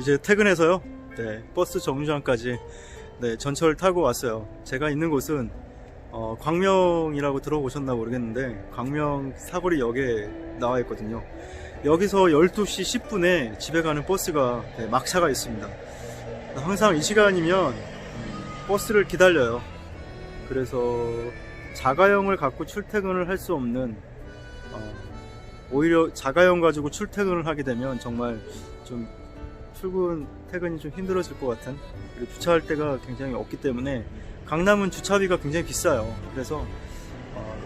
이제 퇴근해서요. 네, 버스 정류장까지 네, 전철 타고 왔어요. 제가 있는 곳은 어, 광명이라고 들어보셨나 모르겠는데 광명 사거리 역에 나와 있거든요. 여기서 12시 10분에 집에 가는 버스가 네, 막차가 있습니다. 항상 이 시간이면 음, 버스를 기다려요. 그래서 자가용을 갖고 출퇴근을 할 수 없는 어, 오히려 자가용 가지고 출퇴근을 하게 되면 정말 좀 출근 퇴근이 좀 힘들어질 것 같은 그리고 주차할 데가 굉장히 없기 때문에 강남은 주차비가 굉장히 비싸요. 그래서 어,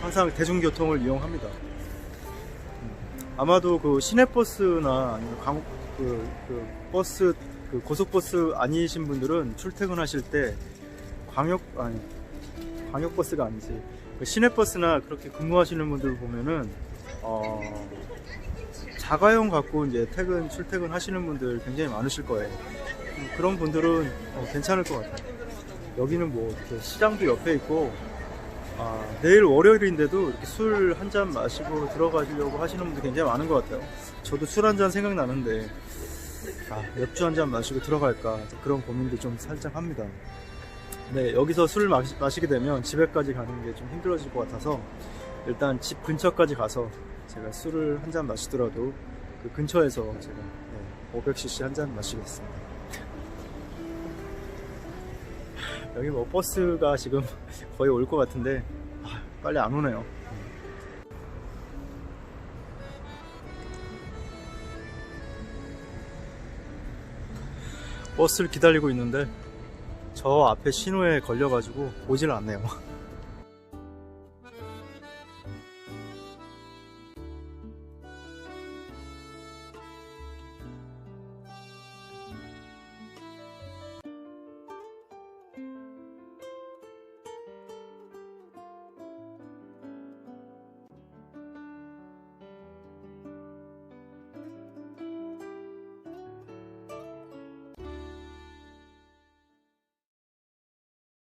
항상 대중교통을 이용합니다. 음, 아마도 그 시내버스나 아니면 강, 그, 그 버스 그 고속버스 아니신 분들은 출퇴근하실 때 광역 아니 광역버스가 아니지 그 시내버스나 그렇게 근무하시는 분들 보면은 어, 자가용 갖고 이제 퇴근 출퇴근 하시는 분들 굉장히 많으실 거예요. 음, 그런 분들은 어, 괜찮을 것 같아요. 여기는 뭐 시장도 옆에 있고 아, 내일 월요일인데도 이렇게 술 한 잔 마시고 들어가시려고 하시는 분들 굉장히 많은 것 같아요. 저도 술 한 잔 생각나는데 아, 맥주 한 잔 마시고 들어갈까 그런 고민도 좀 살짝 합니다. 네, 여기서 술을 마시, 마시게 되면 집에까지 가는 게 좀 힘들어질 것 같아서 일단 집 근처까지 가서 제가 술을 한 잔 마시더라도 그 근처에서 제가 네, 500cc 한 잔 마시겠습니다. 여기 뭐 버스가 지금 거의 올 것 같은데 아, 빨리 안 오네요. 버스를 기다리고 있는데 저 앞에 신호에 걸려가지고 오질 않네요.